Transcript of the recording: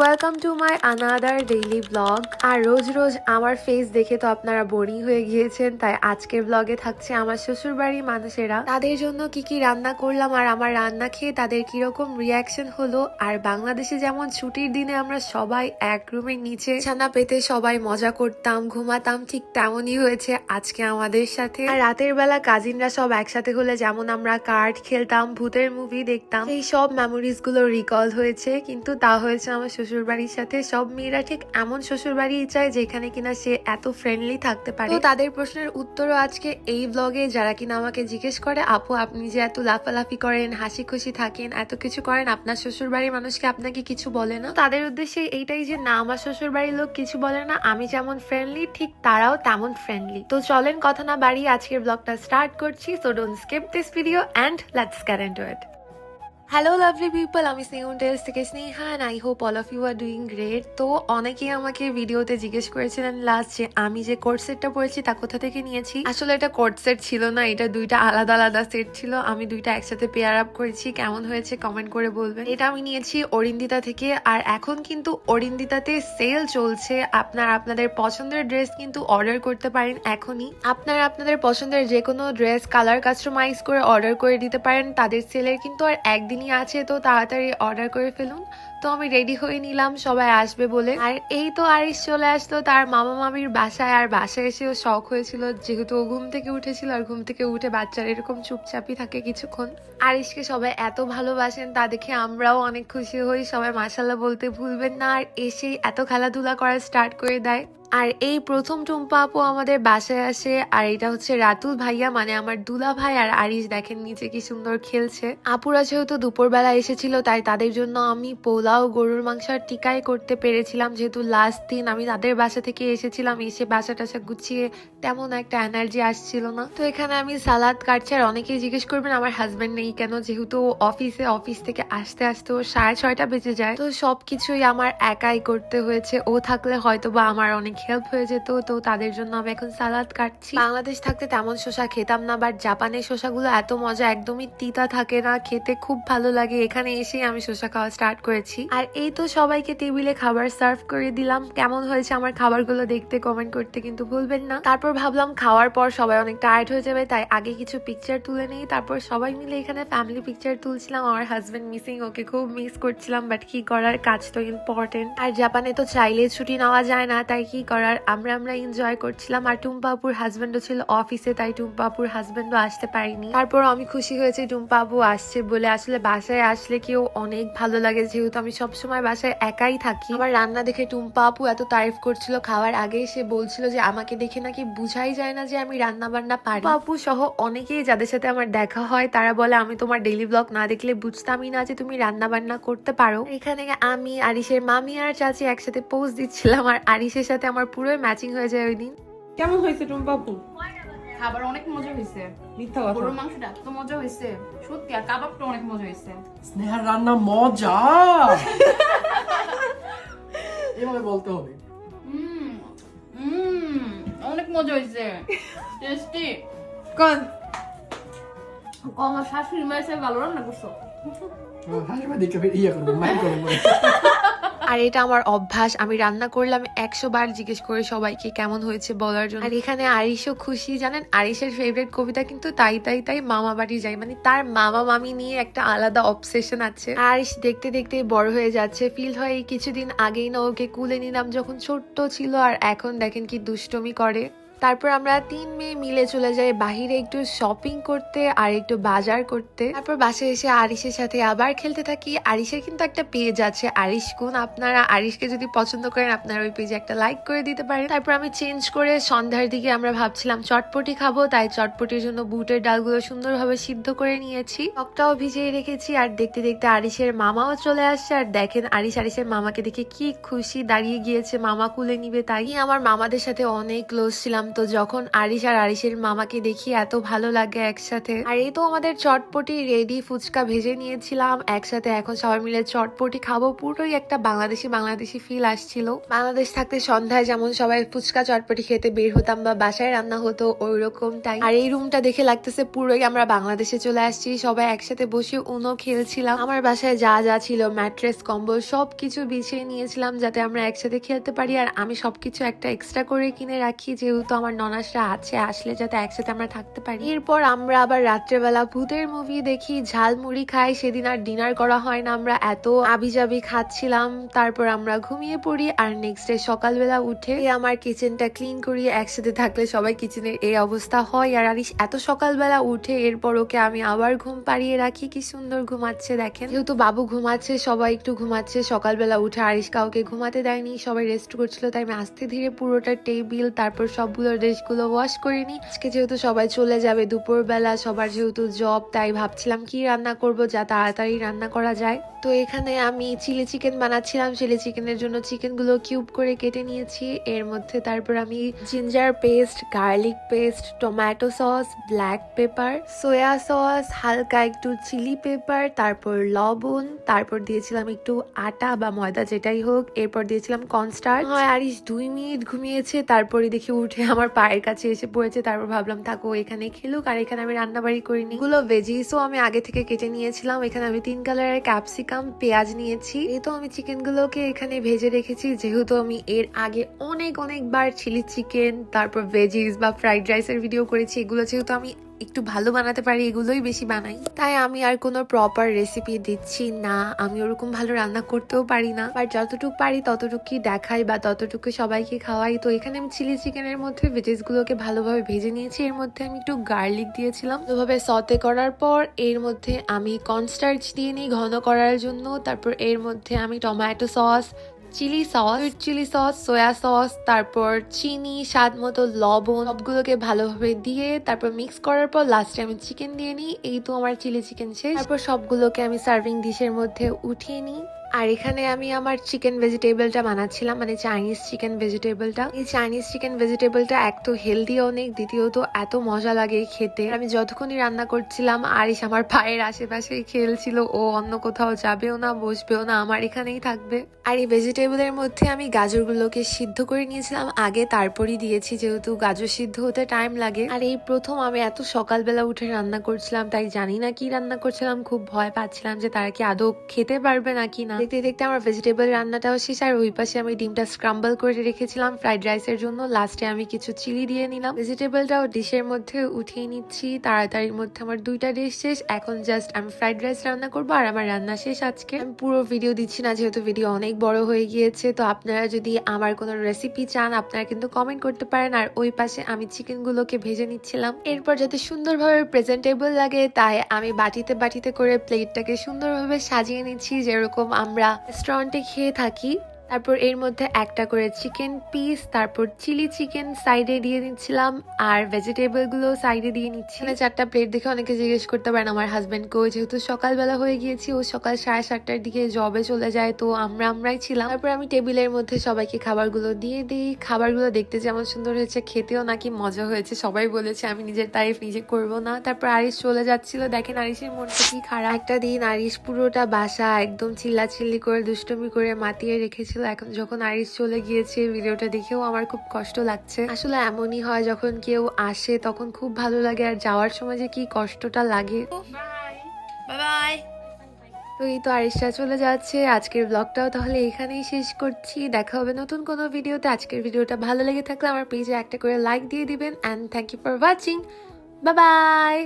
Welcome to my another daily blog আর রোজ রোজ আমার ফেস দেখে তো আপনারা বোরিং হয়ে গিয়েছেন, তাই আজকের ব্লগে থাকছে আমার শ্বশুর বাড়ির মানুষেরা। তাদের জন্য কি কি রান্না করলাম আর আমার রান্না খেয়ে তাদের কীরকম রিয়াকশন হলো, আর বাংলাদেশে যেমন ছুটির দিনে আমরা সবাই এক রুমের নিচে ছানা পেতে সবাই মজা করতাম, ঘুমাতাম, ঠিক তেমনই হয়েছে আজকে আমাদের সাথে। আর রাতের বেলা কাজিনরা সব একসাথে হলে যেমন আমরা কার্ড খেলতাম, ভূতের মুভি দেখতাম এই সব মেমোরিজগুলো রিকল হয়েছে, কিন্তু তা হয়েছে আমার শ্বশুর বাড়ির সাথে সব মেয়েরা ঠিক এমন শ্বশুর বাড়ি চায় যেখানে কিনা সে এত ফ্রেন্ডলি থাকতে পারে। তো তাদের প্রশ্নের উত্তরও আজকে এই ব্লগে যারা কিনা আমাকে জিজ্ঞেস করে আপু আপনি যে এত লাফালাফি করেন হাসি খুশি থাকেন এত কিছু করেন আপনার শ্বশুর বাড়ির মানুষকে আপনাকে কিছু বলে না? তাদের উদ্দেশ্যে এইটাই যে না আমার শ্বশুর বাড়ির লোক কিছু বলে না। আমি যেমন ফ্রেন্ডলি ঠিক তারাও তেমন ফ্রেন্ডলি তো চলেন কথা না বাড়িয়ে আজকের ব্লগটা স্টার্ট করছি। So don't skip this video and let's into it hello lovely people আমি স্নেহন টেলস থেকে Sneha and I hope all of you are doing great তো অনেকেই আমাকে ভিডিওতে জিজ্ঞেস করেছিলেন লাস্ট যে আমি যে কোর্ট সেটটা পড়েছি, তা কোথা থেকে নিয়েছি? আসলে এটা কোর্ট সেট ছিল না, এটা দুইটা আলাদা আলাদা সেট ছিল। আমি দুইটা একসাথে পেয়ার আপ করেছি। কেমন হয়েছে কমেন্ট করে বলবেন। এটা আমি নিয়েছি অরিন্দিতা থেকে। আর এখন কিন্তু অরিন্দিতাতে সেল চলছে। আপনার আপনাদের পছন্দের ড্রেস কিন্তু অর্ডার করতে পারেন এখনই। আপনারা আপনাদের পছন্দের যে কোনো ড্রেস কালার কাস্টমাইজ করে অর্ডার করে দিতে পারেন। তাদের সেলের কিন্তু আর একদিনই আছে, তো তাড়াতাড়ি অর্ডার করে ফেলুন। তো আমি রেডি হয়ে নিলাম, সবাই আসবে বলে। আর এই তো আরিস চলে আসলো, তার মামা মামির বাসায়। আর বাসায় এসেও শখ হয়েছিল, যেহেতু ও ঘুম থেকে উঠেছিল, আর ঘুম থেকে উঠে বাচ্চারা এরকম চুপচাপই থাকে কিছুক্ষণ। আরিসকে সবাই এত ভালোবাসেন, তা দেখে আমরাও অনেক খুশি হই। সবাই মাসাল্লাহ বলতে ভুলবেন না, আর এসেই এত খেলাধুলা করা স্টার্ট করে দেয়। আর এই প্রথম টুম্পা আপু আমাদের বাসায় আসে, আর এটা হচ্ছে রাতুল ভাইয়া মানে আমার দুলা ভাই আর আরিস দেখেন নিচে কি সুন্দর খেলছে। আপুরা যেহেতু দুপুরবেলা এসেছিল, তাই তাদের জন্য আমি পোলাও, গরুর মাংস আর টিকাই করতে পেরেছিলাম। যেহেতু লাস্ট দিন আমি তাদের বাসা থেকে এসেছিলাম, এসে বাসা টাসা গুছিয়ে তেমন একটা এনার্জি আসছিল না। তো এখানে আমি সালাদ কাটছি, আর অনেকেই জিজ্ঞেস করবেন, আমার হাজব্যান্ড নেই কেন? যেহেতু অফিসে অফিস থেকে আসতে আসতে ও সাড়ে ছয়টা বেজে যায়। তো সবকিছুই আমার একাই করতে হয়েছে। ও থাকলে হয়তো বা আমার অনেক হেল্প হয়ে যেত, তো তাদের জন্য আমি এখন সালাদ কাটছি। বাংলাদেশ থাকতে তেমন শসা খেতাম না বাট জাপানের শসাগুলো এত মজা, একদমই তিতা থাকে না, খেতে খুব ভালো লাগে। এখানে এসেই আমি শসা খাওয়া স্টার্ট করেছি। আর এই তো সবাইকে টেবিলে খাবার সার্ভ করে দিলাম। কেমন হয়েছে আমার খাবারগুলো দেখতে কমেন্ট করতে কিন্তু ভুলবেন না। তারপর ভাবলাম খাওয়ার পর সবাই অনেক টায়ার্ড হয়ে যাবে, তাই আগে কিছু পিকচার তুলে নেই। তারপর সবাই মিলে এখানে ফ্যামিলি পিকচার তুলছিলাম। আমার হাজবেন্ড মিসিং ওকে খুব মিস করছিলাম বাট কি করার, কাজ তো ইম্পর্টেন্ট আর জাপানে তো চাইলে ছুটি নেওয়া যায় না, তাই কি করার, আমরা আমরা এনজয় করছিলাম। আর টুম্পাপুর হাজব্যান্ডও ছিল অফিসে তাই টুম্পাপুর হাজব্যান্ডও আসতে পারিনি। তারপর আমি খুশি হয়েছি টুম্পাপু আসছে বলে। আসলে বাসায় আসলে কেউ অনেক ভালো লাগে, যেহেতু আমি সবসময় বাসায় একাই থাকি। আমার রান্না দেখে টুম্পা আপু এত তারিফ করছিল। খাওয়ার আগে সে বলছিল যে, আমাকে দেখে নাকি বুঝাই যায় না যে আমি রান্না বান্না পারি আপু সহ অনেকেই যাদের সাথে আমার দেখা হয়, তারা বলে, আমি তোমার ডেইলি ব্লগ না দেখলে বুঝতামই না যে তুমি রান্না বান্না করতে পারো। এখানে আমি আরিসের মামি আর চাচি একসাথে পোজ দিচ্ছিলাম। আর আরিসের সাথে আমার পুরোই ম্যাচিং হয়ে যায় ওই দিন। কেমন হয়েছে টুম্পাপু খাবার অনেক মজা হয়েছে। মিথ্যা কথা। গরুর মাংসটা এত মজা হয়েছে। সত্যি আর কাবাবটা অনেক মজা হয়েছে। স্নেহার রান্না মজা। এভাবে বলতে হবে। হুম হুম অনেক মজা হয়েছে। টেস্টি কোন। আমার শাশুড়ি মায়ের সাথে ভালো রান্না করছ। দিকে ফের ইয়ে করব মাইন্ড করব। আর এটা আমার অভ্যাস। আমি রান্না করলাম একশো বার জিজ্ঞেস করে সবাইকে কেমন হয়েছে বলার জন্য। আর এখানে আরিসও খুশি, জানেন? আরিশের ফেভারিট কবিতা কিন্তু তাই তাই তাই মামা বাড়ি যাই মানে তার মামা মামি নিয়ে একটা আলাদা অবসেশন আছে। আরিশ দেখতে দেখতে বড় হয়ে যাচ্ছে। ফিল হয় কিছুদিন আগেই না ওকে কুলে নিলাম যখন ছোট্ট ছিল। আর এখন দেখেন কি দুষ্টমি করে। তারপর আমরা তিন মেয়ে মিলে চলে যাই বাহিরে একটু শপিং করতে আর একটু বাজার করতে। তারপর বাসায় এসে আরিশের সাথে আবার খেলতে থাকি। আরিশের কিন্তু একটা পেজ আছে, আরিশ কোন আপনারা? আরিশকে যদি পছন্দ করেন, আপনারা ওই পেজে একটা লাইক করে দিতে পারেন। তারপর আমি চেঞ্জ করে সন্ধ্যার দিকে আমরা ভাবছিলাম চটপটি খাব, তাই চটপটির জন্য বুটের ডালগুলো সুন্দরভাবে সিদ্ধ করে নিয়েছি। টকটাও ভিজিয়ে রেখেছি আর দেখতে দেখতে আরিশের মামাও চলে আসছে। আর দেখেন আরিশ, আরিশের মামাকে দেখে কি খুশি দাঁড়িয়ে গিয়েছে। মামা কুলে নিবে তাই। আমার মামাদের সাথে অনেক ক্লোজ ছিলাম তো যখন আরিশ আর আরিশের মামাকে দেখি এত ভালো লাগে একসাথে, আর এই তো আমাদের চটপটি রেডি ফুচকা ভেজে নিয়েছিলাম, একসাথে এখন সবাই মিলে চটপটি খাব, পুরোই একটা বাংলাদেশি বাংলাদেশি ফিল আসছিল। বাংলাদেশ থাকতে সন্ধ্যায় যেমন সবাই ফুচকা চটপটি খেতে বের হতাম বা বাসায় রান্না হতো ওই রকমটাই আর এই রুমটা দেখে লাগতেছে পুরোই আমরা বাংলাদেশে চলে আসছি, সবাই একসাথে বসে উনো খেলছিলাম। আমার বাসায় যা যা ছিল, ম্যাট্রেস, কম্বল সব কিছু বিছিয়ে নিয়েছিলাম যাতে আমরা একসাথে খেলতে পারি, আর আমি সবকিছু একটা এক্সট্রা করে কিনে রাখি, যেহেতু আমার ননাসরা আছে, আসলে যাতে একসাথে আমরা থাকতে পারি। এরপর আমরা আবার রাত্রেবেলা ভূতের মুভি দেখি ঝালমুড়ি খাই, সেদিন আর ডিনার করা হয় না। আমরা এত আবিজাবি খাচ্ছিলাম, তারপর আমরা ঘুমিয়ে পড়ি আর নেক্সট ডে সকালবেলা উঠে আমার কিচেনটা ক্লিন করি, একসাথে থাকলে সবাই কিচেনের এই অবস্থা হয়। আর আরিস এত সকালবেলা উঠে এরপর ওকে আমি আবার ঘুম পাড়িয়ে রাখি, কি সুন্দর ঘুমাচ্ছে দেখেন। যেহেতু বাবু ঘুমাচ্ছে, সবাই একটু ঘুমাচ্ছে, সকালবেলা উঠে আরিস কাউকে ঘুমাতে দেয়নি, সবাই রেস্ট করছিল, তাই আমি আস্তে ধীরে পুরোটা টেবিল তারপর সবগুলো ড্রেসগুলো ওয়াশ করে নিই। আজকে যেহেতু সবাই চলে যাবে দুপুরবেলা, সবার যেহেতু জব তাই ভাবছিলাম কি রান্না করব যা তাড়াতাড়ি রান্না করা যায়। তো এখানে আমি চিলি চিকেন বানাচ্ছিলাম। চিলি চিকেনের জন্য চিকেনগুলো কিউব করে কেটে নিয়েছি। এর মধ্যে তারপর আমি ginger paste garlic paste tomato sauce black pepper soya sauce হালকা একটু চিলি পেপার তারপর লবণ, তারপর দিয়েছিলাম একটু আটা বা ময়দা যেটাই হোক, এরপর দিয়েছিলাম কর্নস্টার হয় আরিস দুই মিনিট ঘুমিয়েছে, তারপরে দেখি উঠে আমার পায়ের কাছে এসে পড়েছে, তারপর ভাবলাম, থাকো এখানে খেলুক, আর এখানে আমি রান্নাবাড়ি করিনি। এগুলো ভেজিসও আমি আগে থেকে কেটে নিয়েছিলাম। এখানে আমি তিন কালারের ক্যাপসিকাম পেঁয়াজ নিয়েছি। তো আমি চিকেনগুলোকে এখানে ভেজে রেখেছি। যেহেতু আমি এর আগে অনেক, অনেকবার চিলি চিকেন তারপর ভেজিস বা ফ্রাইড রাইসের ভিডিও করেছি, এগুলো যেহেতু আমি একটু ভালো বানাতে পারি, এগুলোই বেশি বানাই। তাই আমি আর কোনো প্রপার রেসিপি দিচ্ছি না। আমি ওরকম ভালো রান্না করতেও পারি না। বাট যতটুকু পারি ততটুকুই দেখাই বা ততটুকু সবাইকে খাওয়াই। তো এখানে আমি চিলি চিকেনের মধ্যে ভেজেস গুলোকে ভালোভাবে ভেজে নিয়েছি। এর মধ্যে আমি একটু গার্লিক দিয়েছিলাম। ভালোভাবে সতে করার পর এর মধ্যে আমি কর্নস্টার্চ দিয়ে নিই ঘন করার জন্য। তারপর এর মধ্যে আমি tomato sauce chilli sauce chilli sauce, soya sauce, তারপর চিনি, স্বাদ মতো লবণ, সবগুলোকে ভালোভাবে দিয়ে তারপর মিক্স করার পর লাস্টে আমি চিকেন দিয়ে নিই। এই তো আমার চিলি চিকেন শেষ। তারপর সবগুলোকে আমি সার্ভিং ডিশের মধ্যে উঠিয়ে নিই। আর এখানে আমি আমার চিকেন ভেজিটেবলটা বানাচ্ছিলাম মানে চাইনিজ চিকেন ভেজিটেবলটা এই চাইনিজ চিকেন ভেজিটেবলটা এক তো হেলদি অনেক, দ্বিতীয়ত এত মজা লাগে খেতে। আমি যতক্ষণই রান্না করছিলাম আরিস আমার পায়ের আশেপাশেই খেলছিল, ও অন্য কোথাও যাবেও না, বসবেও না, আমার এখানেই থাকবে। আর এই ভেজিটেবলের মধ্যে আমি গাজরগুলোকে সিদ্ধ করে নিয়েছিলাম, আগে তারপরই দিয়েছি, যেহেতু গাজর সিদ্ধ হতে টাইম লাগে। আর এই প্রথম আমি এত সকালবেলা উঠে রান্না করছিলাম, তাই জানি না কি রান্না করছিলাম, খুব ভয় পাচ্ছিলাম যে তারা কি আদৌ খেতে পারবে নাকি না। দেখতে দেখতে আমার ভেজিটেবল রান্নাটাও শেষ, আর ওই পাশে আমি ডিমটা স্ক্রাম্বল করে রেখেছিলাম ফ্রাইড রাইসের জন্য। লাস্টে আমি কিছু চিলি দিয়ে নিলাম। ভেজিটেবলটাও ডিশের মধ্যে উঠিয়ে নিচ্ছি, তাড়াতাড়ির মধ্যে আমার দুইটা ডিশ শেষ। এখন জাস্ট আমি ফ্রাইড রাইস রান্না করব, আর আমার রান্না শেষ আজকে। আমি পুরো ভিডিও দিচ্ছি না, যেহেতু ভিডিও অনেক বড় হয়ে গিয়েছে, তো আপনারা যদি আমার কোনো রেসিপি চান, আপনারা কিন্তু কমেন্ট করতে পারেন। আর ওই পাশে আমি চিকেন গুলোকে ভেজে নিচ্ছিলাম। এরপর যাতে সুন্দরভাবে প্রেজেন্টেবল লাগে, তাই আমি বাটিতে বাটিতে করে প্লেটটাকে সুন্দরভাবে সাজিয়ে নিচ্ছি, যেরকম আমরা রেস্টুরেন্টে খেয়ে থাকি। তারপর এর মধ্যে একটা করে চিকেন পিস তারপর চিলি চিকেন সাইডে দিয়ে নিচ্ছিলাম আর ভেজিটেবলগুলো সাইডে দিয়ে নিচ্ছি। মানে চারটা প্লেট দেখে অনেকে জিজ্ঞেস করতে পারেন, আমার হাজবেন্ড কেউ যেহেতু সকালবেলা হয়ে গিয়েছি, ও সকাল সাড়ে সাতটার দিকে জবে চলে যায়, তো আমরা আমরাই ছিলাম। তারপর আমি টেবিলের মধ্যে সবাইকে খাবারগুলো দিয়ে দিই। খাবারগুলো দেখতে যেমন সুন্দর হয়েছে, খেতেও নাকি মজা হয়েছে। সবাই বলেছে, আমি নিজের তারিফ নিজে করব না। তারপর আরিশ চলে যাচ্ছিল। দেখেন আরিশের মনটা কি খারাপ। একটা দিন আরিশ পুরোটা বাসা একদম চিল্লাচিল্লি করে, দুষ্টুমি করে মাতিয়ে রেখেছিল এখন যখন আরিশ চলে গিয়েছে ভিডিওটা দেখেও আমার খুব কষ্ট লাগছে। আসলে এমনই হয় যখন কেউ আসে তখন খুব ভালো লাগে আর যাওয়ার সময় যে কি কষ্টটা লাগে। বাই। তো এই তো আরিশটা চলে যাচ্ছে। আজকের ব্লগটাও তাহলে এখানেই শেষ করছি। দেখা হবে নতুন কোনো ভিডিওতে। আজকের ভিডিওটা ভালো লেগে থাকলে আমার পেজে একটা করে লাইক দিয়ে দিবেন। And thank you for watching bye bye